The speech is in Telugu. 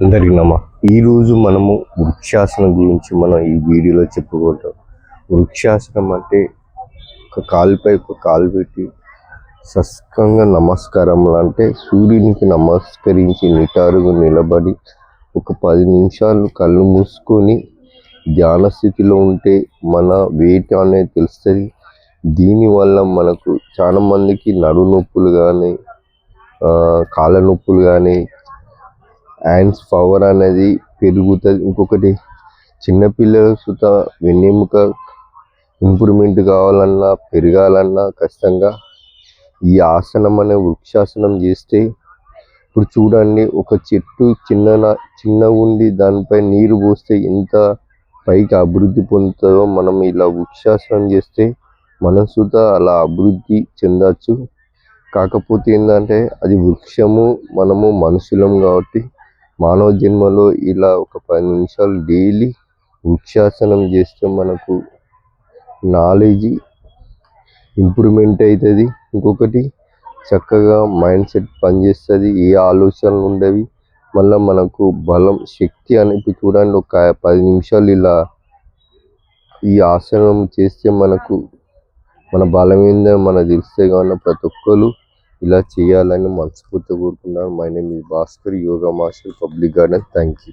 అందరికి నమ్మ ఈరోజు మనము వృక్షాసనం గురించి మనం ఈ వీడియోలో చెప్పుకుంటాం. వృక్షాసనం అంటే ఒక కాలుపై ఒక కాలు పెట్టి సస్కంగా నమస్కారం అంటే సూర్యునికి నమస్కరించి నిటారుగా నిలబడి ఒక పది నిమిషాలు కళ్ళు మూసుకొని ధ్యాన స్థితిలో ఉంటే మన వెయిట్ అనేది తెలుస్తుంది. దీనివల్ల మనకు చాలా మందికి నడు నొప్పులు కానీ కాళ్ళ నొప్పులు కానీ హ్యాండ్స్ పవర్ అనేది పెరుగుతుంది. ఇంకొకటి చిన్నపిల్లలు సుత వెన్నెముక ఇంప్రూవ్మెంట్ కావాలన్నా పెరగాలన్నా ఖచ్చితంగా ఈ ఆసనం అనే వృక్షాసనం చేస్తే ఇప్పుడు చూడండి ఒక చెట్టు చిన్న చిన్న ఉండి దానిపై నీరు పోస్తే ఎంత పైకి అభివృద్ధి పొందుతుందో మనం ఇలా వృక్షాసనం చేస్తే మనం సుత అలా అభివృద్ధి చెందవచ్చు కాకపోతే ఏంటంటే అది వృక్షము మనము మనుషులం కాబట్టి మానవ జన్మలో ఇలా ఒక పది నిమిషాలు డైలీ వృక్షాసనం చేస్తే మనకు నాలెడ్జ్ ఇంప్రూవ్మెంట్ అవుతుంది. ఇంకొకటి చక్కగా మైండ్ సెట్ పనిచేస్తుంది. ఏ ఆలోచనలు ఉండవి. మళ్ళీ మనకు బలం శక్తి అనేది చూడండి ఒక పది నిమిషాలు ఇలా ఈ ఆసనం చేస్తే మనకు మన బలం ఏందో మనకు తెలిస్తే కావున ప్రతి ఒక్కరు ఇలా చేయాలని మనస్ఫూర్తిగా కోరుకున్నాను my name is Bhaskar yoga master public garden thank you